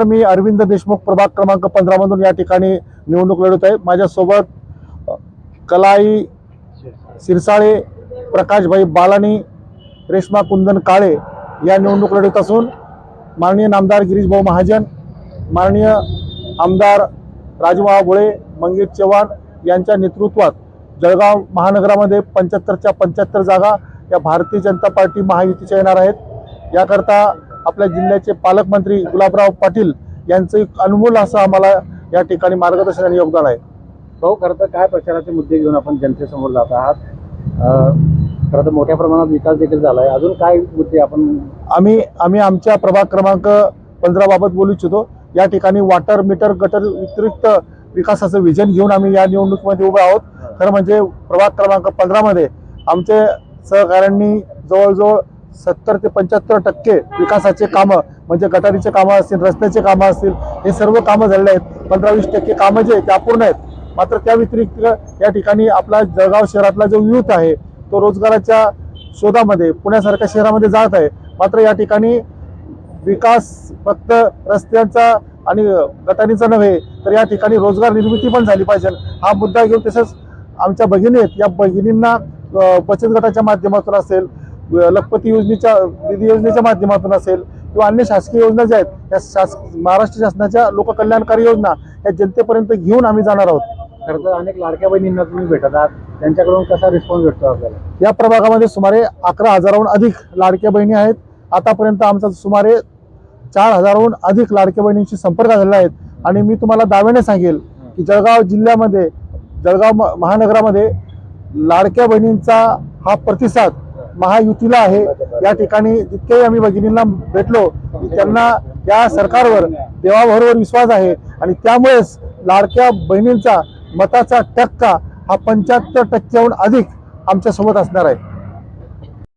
मी अरविंद देशमुख प्रभाग क्रमांक पंधरा मधून या ठिकाणी निवडणूक लढवत आहे. माझ्यासोबत कलाई सिरसाळे प्रकाशभाई बालानी रेश्मा कुंदन काळे या निवडणूक लढवत असून माननीय नामदार गिरीशभाऊ महाजन माननीय आमदार राजूभाऊ भोळे मंगेश चव्हाण यांच्या नेतृत्वात जळगाव महानगरामध्ये पंच्याहत्तरच्या पंच्याहत्तर जागा या भारतीय जनता पार्टी महायुतीच्या येणार आहेत. याकरता आपल्या जिल्ह्याचे पालकमंत्री गुलाबराव पाटील यांचं एक अनमोल असं आम्हाला या ठिकाणी मार्गदर्शन आणि योगदान आहे. भाऊ खरं तर काय प्रचाराचे मुद्दे घेऊन आपण जनतेसमोर जात आहात? खरं तर मोठ्या प्रमाणात विकास देखील झाला आहे अजून काय मुद्दे आपण आम्ही आम्ही आमच्या प्रभाग क्रमांक पंधरा बाबत बोलू इच्छितो. या ठिकाणी वॉटर मीटर गटर व्यतिरिक्त विकासाचं विजन घेऊन आम्ही या निवडणुकीमध्ये उभे आहोत. खरं म्हणजे प्रभाग क्रमांक पंधरामध्ये आमचे सहकाऱ्यांनी जवळजवळ सत्तर ते पंच्याहत्तर टक्के विकासाचे कामं म्हणजे गटारीचे कामं असतील रस्त्याचे कामं असतील हे सर्व कामं झालेले आहेत. पंधरा वीस टक्के कामं जे आहेत ते अपूर्ण आहेत. मात्र त्या व्यतिरिक्त या ठिकाणी आपला जळगाव शहरातला जो युथ आहे तो रोजगाराच्या शोधामध्ये पुण्यासारख्या शहरामध्ये जात आहे. मात्र या ठिकाणी विकास फक्त रस्त्यांचा आणि गटारीचा नव्हे तर या ठिकाणी रोजगार निर्मिती पण झाली पाहिजे. हा मुद्दा घेऊन तसंच आमच्या भगिनी आहेत. या भगिनींना बचत गटाच्या माध्यमातून असेल लखपती योजनेच्या निधी योजनेच्या माध्यमातून असेल किंवा अन्य शासकीय योजना ज्या आहेत या शास महाराष्ट्र शासनाच्या लोककल्याणकारी योजना या जनतेपर्यंत घेऊन आम्ही जाणार आहोत. खरं तर अनेक लाडक्या बहिणींना तुम्ही भेटत आहात. त्यांच्याकडून कसा रिस्पॉन्स भेटतो आपल्याला? या प्रभागामध्ये सुमारे अकरा हजाराहून अधिक लाडक्या बहिणी आहेत. आतापर्यंत आमचा सुमारे चार हजाराहून अधिक लाडक्या बहिणींशी संपर्क झालेला आहेत आणि मी तुम्हाला दाव्याने सांगेल की जळगाव जिल्ह्यामध्ये जळगाव महानगरामध्ये लाडक्या बहिणींचा हा प्रतिसाद महायुतीला आहे. या ठिकाणी जितकेही आम्ही भगिनींना भेटलो की त्यांना या सरकारवर देवाबरोबर विश्वास आहे. आणि त्यामुळेच लाडक्या बहिणींचा मताचा टक्का हा पंच्याहत्तर टक्क्याहून अधिक आमच्यासोबत असणार आहे.